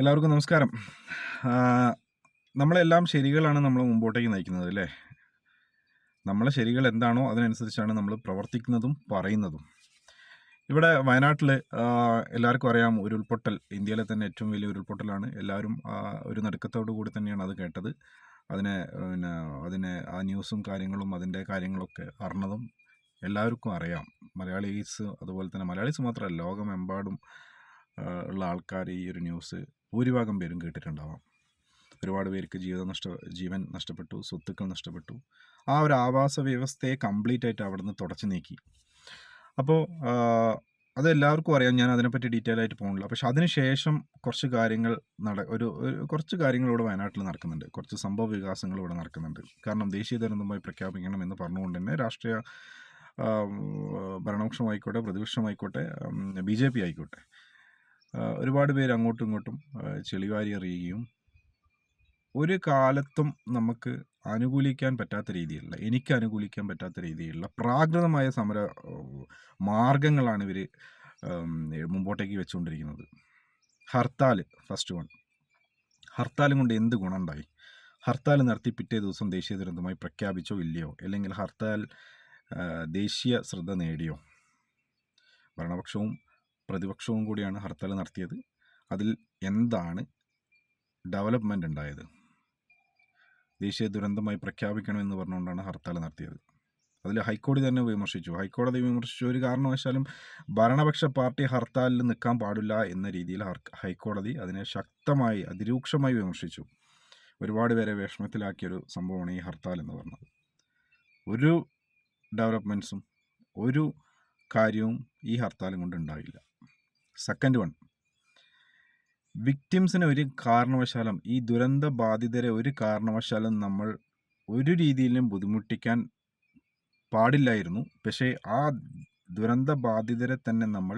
എല്ലാവർക്കും നമസ്കാരം. നമ്മളെല്ലാം ശരികളാണ് നമ്മൾ മുമ്പോട്ടേക്ക് നയിക്കുന്നത് അല്ലേ? നമ്മളെ ശരികൾ എന്താണോ അതിനനുസരിച്ചാണ് നമ്മൾ പ്രവർത്തിക്കുന്നതും പറയുന്നതും. ഇവിടെ വയനാട്ടിൽ എല്ലാവർക്കും അറിയാം ഉരുൾപൊട്ടൽ. ഇന്ത്യയിലെ തന്നെ ഏറ്റവും വലിയ ഉരുൾപൊട്ടലാണ്. എല്ലാവരും ഒരു നടുക്കത്തോടു കൂടി തന്നെയാണ് അത് കേട്ടത്. അതിനെ പിന്നെ അതിനെ ആ ന്യൂസും കാര്യങ്ങളും അതിന്റെ കാര്യങ്ങളൊക്കെ അറിഞ്ഞതും എല്ലാവർക്കും അറിയാം. മലയാളീസ് അതുപോലെ തന്നെ മലയാളീസ് മാത്രമല്ല ലോകമെമ്പാടും ഉള്ള ആൾക്കാർ ഈ ഒരു ന്യൂസ് ഭൂരിഭാഗം പേരും കേട്ടിട്ടുണ്ടാവാം. ഒരുപാട് പേർക്ക് ജീവിത നഷ്ട ജീവൻ നഷ്ടപ്പെട്ടു സ്വത്തുക്കൾ നഷ്ടപ്പെട്ടു. ആ ഒരു ആവാസ വ്യവസ്ഥയെ കംപ്ലീറ്റ് ആയിട്ട് അവിടെ നിന്ന് തുടച്ചു നീക്കി. അപ്പോൾ അത് എല്ലാവർക്കും അറിയാം. ഞാൻ അതിനെപ്പറ്റി ഡീറ്റെയിൽ ആയിട്ട് പോകുന്നില്ല പക്ഷെ അതിനുശേഷം കുറച്ച് കാര്യങ്ങൾ നട ഒരു കുറച്ച് കാര്യങ്ങൾ ഇവിടെ വയനാട്ടിൽ നടക്കുന്നുണ്ട്. കുറച്ച് സംഭവ വികാസങ്ങൾ ഇവിടെ നടക്കുന്നുണ്ട്. കാരണം ദേശീയ ദുരന്തമായി പ്രഖ്യാപിക്കണം എന്ന് പറഞ്ഞുകൊണ്ട് തന്നെ രാഷ്ട്രീയ ഭരണപക്ഷമായിക്കോട്ടെ പ്രതിപക്ഷമായിക്കോട്ടെ ബി ജെ പി ആയിക്കോട്ടെ ഒരുപാട് പേര് അങ്ങോട്ടും ഇങ്ങോട്ടും ചെളിവാരി എറിയുകയും ഒരു കാലത്തും നമുക്ക് അനുകൂലിക്കാൻ പറ്റാത്ത രീതിയിലുള്ള എനിക്ക് അനുകൂലിക്കാൻ പറ്റാത്ത രീതിയിലുള്ള പ്രാകൃതമായ സമര മാർഗങ്ങളാണ് ഇവർ മുമ്പോട്ടേക്ക് വെച്ചുകൊണ്ടിരിക്കുന്നത്. ഹർത്താൽ ഫസ്റ്റ് വൺ ഹർത്താലും കൊണ്ട് എന്ത് ഗുണമുണ്ടായി? ഹർത്താൽ നടത്തി പിറ്റേ ദിവസം ദേശീയ ദുരന്തമായി പ്രഖ്യാപിച്ചോ ഇല്ലയോ? അല്ലെങ്കിൽ ഹർത്താൽ ദേശീയ ശ്രദ്ധ നേടിയോ? ഭരണപക്ഷവും പ്രതിപക്ഷവും കൂടിയാണ് ഹർത്താൽ നടത്തിയത്. അതിൽ എന്താണ് ഡെവലപ്മെന്റ് ഉണ്ടായത്? ദേശീയ ദുരന്തമായി പ്രഖ്യാപിക്കണമെന്ന് പറഞ്ഞുകൊണ്ടാണ് ഹർത്താൽ നടത്തിയത്. അതിൽ ഹൈക്കോടതി തന്നെ വിമർശിച്ചു. ഹൈക്കോടതി വിമർശിച്ചു. ഒരു കാരണവശാലും ഭരണപക്ഷ പാർട്ടി ഹർത്താലിൽ നിൽക്കാൻ പാടില്ല എന്ന രീതിയിൽ ഹൈക്കോടതി അതിനെ ശക്തമായി അതിരൂക്ഷമായി വിമർശിച്ചു. ഒരുപാട് പേരെ വിഷമത്തിലാക്കിയൊരു സംഭവമാണ് ഈ ഹർത്താൽ എന്ന് പറഞ്ഞത്. ഒരു ഡെവലപ്മെൻസും ഒരു കാര്യവും ഈ ഹർത്താലും കൊണ്ട് ഉണ്ടായില്ല. സെക്കൻഡ് വൺ വിക്ടിംസിനെ ഒരു കാരണവശാലും ഈ ദുരന്ത ബാധിതരെ ഒരു കാരണവശാലും നമ്മൾ ഒരു രീതിയിലും ബുദ്ധിമുട്ടിക്കാൻ പാടില്ലായിരുന്നു. പക്ഷേ ആ ദുരന്ത ബാധിതരെ തന്നെ നമ്മൾ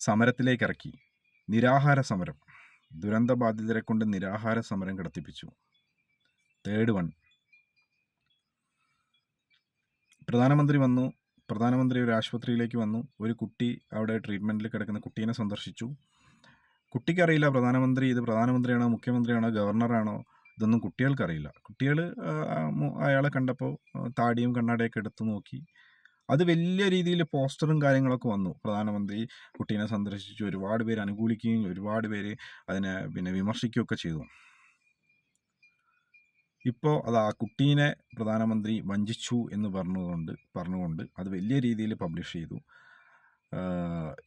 സമരത്തിലേക്ക് ഇറക്കി നിരാഹാര സമരം. ദുരന്ത ബാധിതരെ കൊണ്ട് നിരാഹാര സമരം കിടത്തിപ്പിച്ചു. തേർഡ് വൺ പ്രധാനമന്ത്രി വന്നു. പ്രധാനമന്ത്രി ഒരു ആശുപത്രിയിലേക്ക് വന്നു. ഒരു കുട്ടി അവിടെ ട്രീറ്റ്മെന്റിൽ കിടക്കുന്ന കുട്ടീനെ സന്ദർശിച്ചു. കുട്ടിക്കറിയില്ല പ്രധാനമന്ത്രി ഇത് പ്രധാനമന്ത്രിയാണോ മുഖ്യമന്ത്രിയാണോ ഗവർണറാണോ ഇതൊന്നും കുട്ടികൾക്കറിയില്ല. കുട്ടികൾ അയാളെ കണ്ടപ്പോൾ താടിയും കണ്ണാടിയൊക്കെ എടുത്തു നോക്കി. അത് വലിയ രീതിയിൽ പോസ്റ്ററും കാര്യങ്ങളൊക്കെ വന്നു. പ്രധാനമന്ത്രി കുട്ടീനെ സന്ദർശിച്ചു. ഒരുപാട് പേര് അനുകൂലിക്കുകയും ഒരുപാട് പേര് അതിനെ പിന്നെ വിമർശിക്കുകയൊക്കെ ചെയ്തു. ഇപ്പോൾ അത് ആ കുട്ടീനെ പ്രധാനമന്ത്രി വഞ്ചിച്ചു എന്ന് പറഞ്ഞുകൊണ്ട് പറഞ്ഞുകൊണ്ട് അത് വലിയ രീതിയിൽ പബ്ലിഷ് ചെയ്തു.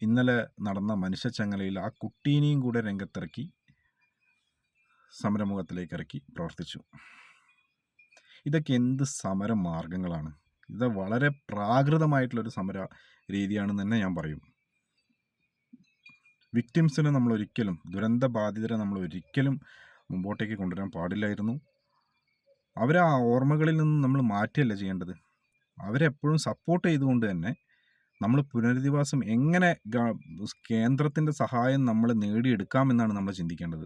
ഇന്നലെ നടന്ന മനുഷ്യച്ചങ്ങലയിൽ ആ കുട്ടീനെയും കൂടെ രംഗത്തിറക്കി സമരമുഖത്തിലേക്ക് ഇറക്കി പ്രവർത്തിച്ചു. ഇതൊക്കെ എന്ത് സമര മാർഗങ്ങളാണ് ഇത് വളരെ പ്രാകൃതമായിട്ടുള്ളൊരു സമര രീതിയാണെന്ന് തന്നെ ഞാൻ പറയും. വിക്ടിംസിനെ നമ്മൾ ഒരിക്കലും ദുരന്ത ബാധിതരെ നമ്മൾ ഒരിക്കലും മുമ്പോട്ടേക്ക് കൊണ്ടുവരാൻ പാടില്ലായിരുന്നു. അവരെ ആ ഓർമ്മകളിൽ നിന്ന് നമ്മൾ മാറ്റിയല്ല ചെയ്യേണ്ടത്. അവരെപ്പോഴും സപ്പോർട്ട് ചെയ്തുകൊണ്ട് തന്നെ നമ്മൾ പുനരധിവാസം എങ്ങനെ കേന്ദ്രത്തിന്റെ സഹായം നമ്മൾ നേടിയെടുക്കാമെന്നാണ് നമ്മൾ ചിന്തിക്കേണ്ടത്.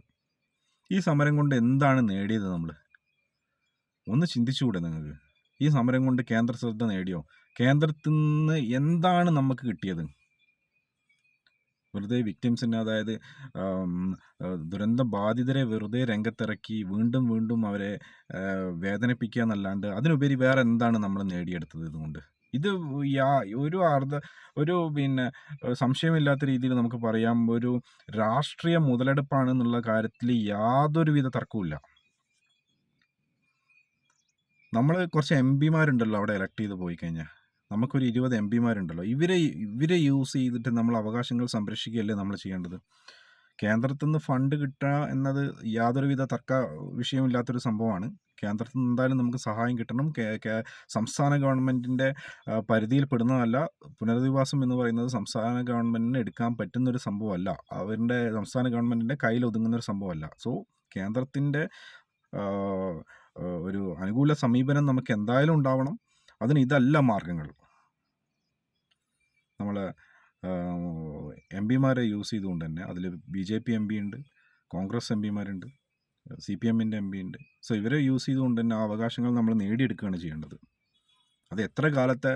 ഈ സമരം കൊണ്ട് എന്താണ് നേടിയത് നമ്മൾ? ഒന്ന് ചിന്തിച്ചുകൂടെ നിങ്ങൾക്ക്. ഈ സമരം കൊണ്ട് കേന്ദ്ര ശ്രദ്ധ നേടിയോ? കേന്ദ്രത്തിൽ നിന്ന് എന്താണ് നമുക്ക് കിട്ടിയത്? വെറുതെ വിക്ടിംസിനെ അതായത് ദുരന്ത ബാധിതരെ വെറുതെ രംഗത്തിറക്കി വീണ്ടും വീണ്ടും അവരെ വേദനിപ്പിക്കുക എന്നല്ലാണ്ട് അതിനുപരി വേറെ എന്താണ് നമ്മൾ നേടിയെടുത്തത് ഇതുകൊണ്ട്? ഇത് ഒരു അർദ്ധ ഒരു പിന്നെ സംശയമില്ലാത്ത രീതിയിൽ നമുക്ക് പറയാം. ഒരു രാഷ്ട്രീയ മുതലെടുപ്പാണ് എന്നുള്ള കാര്യത്തിൽ യാതൊരുവിധ തർക്കവുമില്ല. നമ്മൾ കുറച്ച് എം പിമാരുണ്ടല്ലോ അവിടെ ഇലക്ട് ചെയ്ത് പോയി കഴിഞ്ഞാൽ നമുക്കൊരു ഇരുപത് എം പിമാരുണ്ടല്ലോ. ഇവരെ ഇവരെ യൂസ് ചെയ്തിട്ട് നമ്മൾ അവകാശങ്ങൾ സംരക്ഷിക്കുകയല്ലേ നമ്മൾ ചെയ്യേണ്ടത്? കേന്ദ്രത്തിൽ നിന്ന് ഫണ്ട് കിട്ടുക എന്നത് യാതൊരുവിധ തർക്ക വിഷയമില്ലാത്തൊരു സംഭവമാണ്. കേന്ദ്രത്തിൽ നിന്ന് എന്തായാലും നമുക്ക് സഹായം കിട്ടണം. സംസ്ഥാന ഗവൺമെന്റിന്റെ പരിധിയിൽ പെടുന്നതല്ല പുനരധിവാസം എന്ന് പറയുന്നത് സംസ്ഥാന ഗവൺമെന്റിന് എടുക്കാൻ പറ്റുന്നൊരു സംഭവമല്ല. അവരുടെ സംസ്ഥാന ഗവൺമെന്റിന്റെ കയ്യിൽ ഒതുങ്ങുന്ന ഒരു സംഭവമല്ല. സോ കേന്ദ്രത്തിന്റെ ഒരു അനുകൂല സമീപനം നമുക്ക് എന്തായാലും ഉണ്ടാവണം. അതിന് ഇതല്ല മാർഗങ്ങൾ നമ്മൾ എം പിമാരെ യൂസ് ചെയ്തുകൊണ്ട് തന്നെ അതിൽ B J P M P ഉണ്ട് കോൺഗ്രസ് എം പിമാരുണ്ട് സി പി എമ്മിന്റെ എം പി ഉണ്ട് സോ ഇവരെ യൂസ് ചെയ്തുകൊണ്ട് തന്നെ ആ അവകാശങ്ങൾ നമ്മൾ നേടിയെടുക്കുകയാണ് ചെയ്യേണ്ടത്. അത് എത്ര കാലത്തെ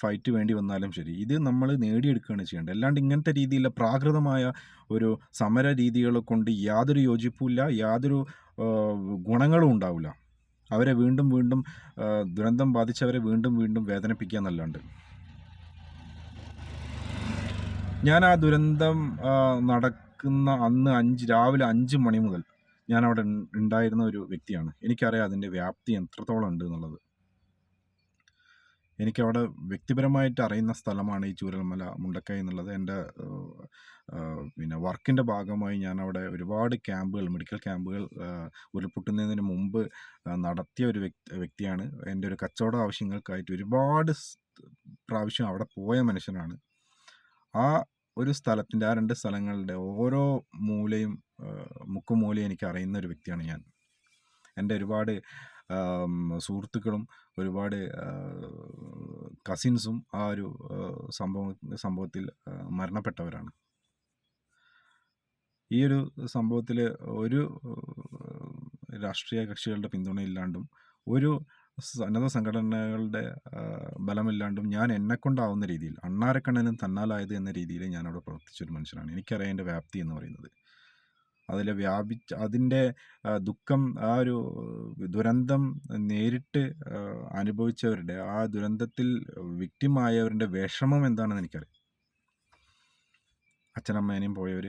ഫൈറ്റ് വേണ്ടി വന്നാലും ശരി ഇത് നമ്മൾ നേടിയെടുക്കുകയാണ് ചെയ്യേണ്ടത്. അല്ലാണ്ട് ഇങ്ങനത്തെ രീതിയിലുള്ള പ്രാകൃതമായ ഒരു സമര രീതികളെ കൊണ്ട് യാതൊരു യോജിപ്പുമില്ല യാതൊരു ഗുണങ്ങളും ഉണ്ടാവില്ല. അവരെ വീണ്ടും വീണ്ടും ദുരന്തം ബാധിച്ചവരെ വീണ്ടും വീണ്ടും വേദനിപ്പിക്കുക എന്നല്ലാണ്ട്. ഞാൻ ആ ദുരന്തം നടക്കുന്ന അന്ന് അഞ്ച് രാവിലെ അഞ്ച് മണി മുതൽ ഞാൻ അവിടെ ഉണ്ടായിരുന്ന ഒരു വ്യക്തിയാണ്. എനിക്കറിയാം അതിന്റെ വ്യാപ്തി എത്രത്തോളം ഉണ്ട് എന്നുള്ളത്. എനിക്കവിടെ വ്യക്തിപരമായിട്ട് അറിയുന്ന സ്ഥലമാണ് ഈ ചൂരൽമല മുണ്ടക്കൈ എന്നുള്ളത്. എന്റെ പിന്നെ വർക്കിന്റെ ഭാഗമായി ഞാൻ അവിടെ ഒരുപാട് ക്യാമ്പുകൾ മെഡിക്കൽ ക്യാമ്പുകൾ ഉരുൾപൊട്ടുന്നതിന് മുമ്പ് നടത്തിയ ഒരു വ്യക്തി വ്യക്തിയാണ്. എന്റെ ഒരു കച്ചവട ആവശ്യങ്ങൾക്കായിട്ട് ഒരുപാട് പ്രാവശ്യം അവിടെ പോയ മനുഷ്യനാണ്. ആ ഒരു സ്ഥലത്തിന്റെ ആ രണ്ട് സ്ഥലങ്ങളുടെ ഓരോ മൂലയും മുക്കുമൂലയും മൂലയും എനിക്ക് അറിയുന്ന ഒരു വ്യക്തിയാണ് ഞാൻ. എന്റെ ഒരുപാട് സുഹൃത്തുക്കളും ഒരുപാട് കസിൻസും ആ ഒരു സംഭവ സംഭവം സംഭവത്തിൽ മരണപ്പെട്ടവരാണ്. ഈ ഒരു സംഭവത്തിൽ ഒരു രാഷ്ട്രീയ കക്ഷികളുടെ പിന്തുണയില്ലാണ്ടും ഒരു സന്നദ്ധ സംഘടനകളുടെ ബലമില്ലാണ്ടും ഞാൻ എന്നെക്കൊണ്ടാവുന്ന രീതിയിൽ അണ്ണാരക്കണ്ണനും തന്നാലായത് എന്ന രീതിയിൽ ഞാനവിടെ പ്രവർത്തിച്ചൊരു മനുഷ്യനാണ്. എനിക്കറിയാം എന്റെ വ്യാപ്തി എന്ന് പറയുന്നത്. അതിൽ വ്യാപിച്ച് അതിന്റെ ദുഃഖം ആ ഒരു ദുരന്തം നേരിട്ട് അനുഭവിച്ചവരുടെ ആ ദുരന്തത്തിൽ വിക്റ്റിമായവരുടെ വിഷമം എന്താണെന്ന് എനിക്കറിയാം. അച്ഛനമ്മേനെയും പോയവർ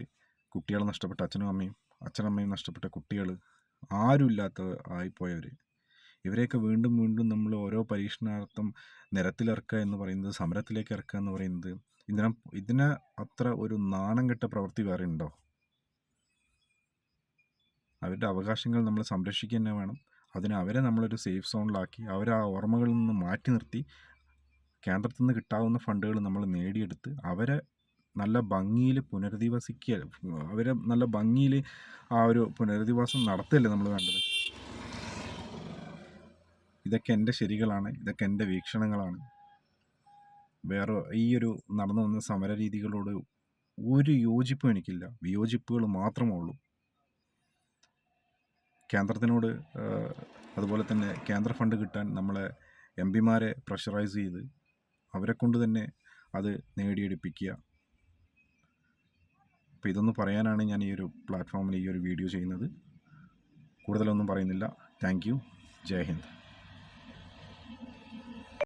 കുട്ടികളെ നഷ്ടപ്പെട്ട അച്ഛനും അമ്മയും അച്ഛനമ്മയും നഷ്ടപ്പെട്ട കുട്ടികൾ ആരുമില്ലാത്ത ആയിപ്പോയവർ ഇവരെയൊക്കെ വീണ്ടും വീണ്ടും നമ്മൾ ഓരോ പരീക്ഷണാർത്ഥം നിരത്തിലിറക്കുക എന്ന് പറയുന്നത് സമരത്തിലേക്ക് ഇറക്കുക എന്ന് പറയുന്നത് ഇതിനെ ഇതിനെ അത്ര ഒരു നാണം കെട്ട പ്രവൃത്തി വേറെ ഉണ്ടോ? അവരുടെ അവകാശങ്ങൾ നമ്മൾ സംരക്ഷിക്കുക തന്നെ വേണം. അതിന് അവരെ നമ്മളൊരു സേഫ് സോണിലാക്കി അവരെ ആ ഓർമ്മകളിൽ നിന്ന് മാറ്റി നിർത്തി കേന്ദ്രത്തിൽ നിന്ന് കിട്ടാവുന്ന ഫണ്ടുകൾ നമ്മൾ നേടിയെടുത്ത് അവരെ നല്ല ഭംഗിയിൽ പുനരധിവസിക്കുക അവരെ നല്ല ഭംഗിയിൽ ആ ഒരു പുനരധിവാസം നടത്തല്ലേ നമ്മൾ വേണ്ടത്? ഇതൊക്കെ എന്റെ ശരികളാണ് ഇതൊക്കെ എന്റെ വീക്ഷണങ്ങളാണ്. വേറെ ഈ ഒരു നടന്നു വന്ന സമര രീതികളോട് ഒരു യോജിപ്പും എനിക്കില്ല. വിയോജിപ്പുകൾ മാത്രമേ ഉള്ളൂ. കേന്ദ്രത്തിനോട് അതുപോലെ തന്നെ കേന്ദ്ര ഫണ്ട് കിട്ടാൻ നമ്മളെ എം പിമാരെ പ്രഷറൈസ് ചെയ്ത് അവരെ കൊണ്ട് തന്നെ അത് നേടിയെടുപ്പിക്കുക. അപ്പോൾ ഇതൊന്ന് പറയാനാണ് ഞാൻ ഈ ഒരു പ്ലാറ്റ്ഫോമിൽ ഈ ഒരു വീഡിയോ ചെയ്യുന്നത്. കൂടുതലൊന്നും പറയുന്നില്ല. Thank you Jai Hind.